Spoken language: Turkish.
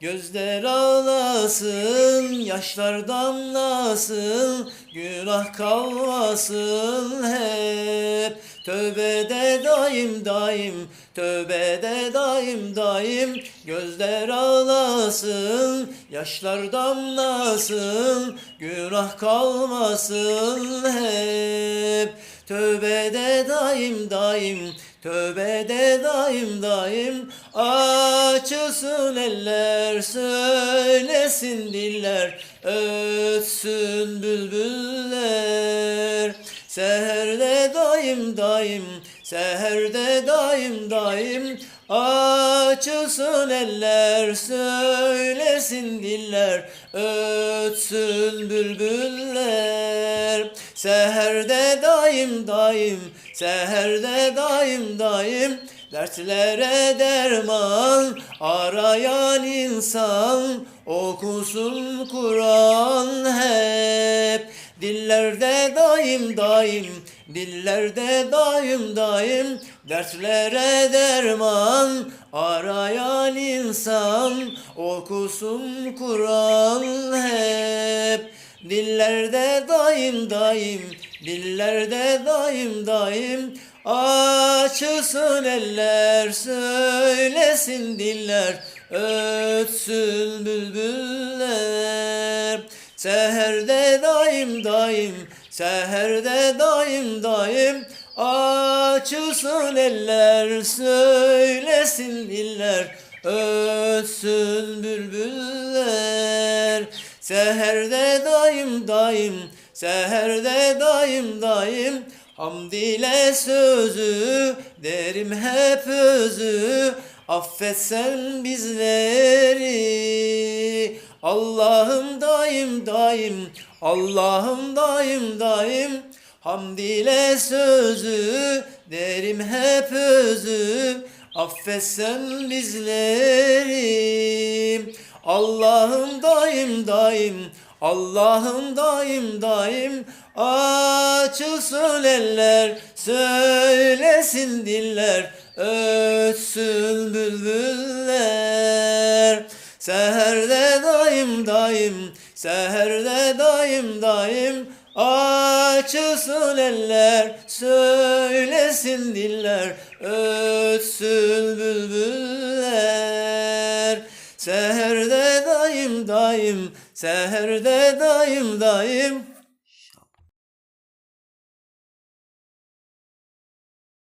Gözler ağlasın, yaşlar damlasın, günah kalmasın hep. Tövbede daim daim, tövbede daim daim, gözler ağlasın, yaşlar damlasın, günah kalmasın hep. Tövbede daim daim, tövbede daim daim, açılsın eller, söylesin diller, ötsün bülbüller. Seherde daim daim, seherde daim daim, açılsın eller, söylesin diller, ötsün bülbüller. Seherde daim daim, seherde daim daim, dertlere derman arayan insan, okusun Kur'an hep. Dillerde daim daim, dillerde daim daim, dertlere derman arayan insan, okusun Kur'an hep. Dillerde daim daim, dillerde daim daim, açılsın eller, söylesin diller, ötsün bülbüller. Seherde daim daim, seherde daim daim, açılsın eller, söylesin diller, ötsün bülbüller. Seherde daim daim, seherde daim daim, hamd ile sözü, derim hep özü, affetsen bizleri. Allah'ım daim daim, Allah'ım daim daim, hamd ile sözü, derim hep özü, affetsen bizleri. Allah'ım daim daim, Allah'ım daim daim, açılsın eller, söylesin diller, ötsün bülbüller. Seherde daim daim, seherde daim daim, açılsın eller, söylesin diller, ötsün bülbüller. Daim, seherde daim daim,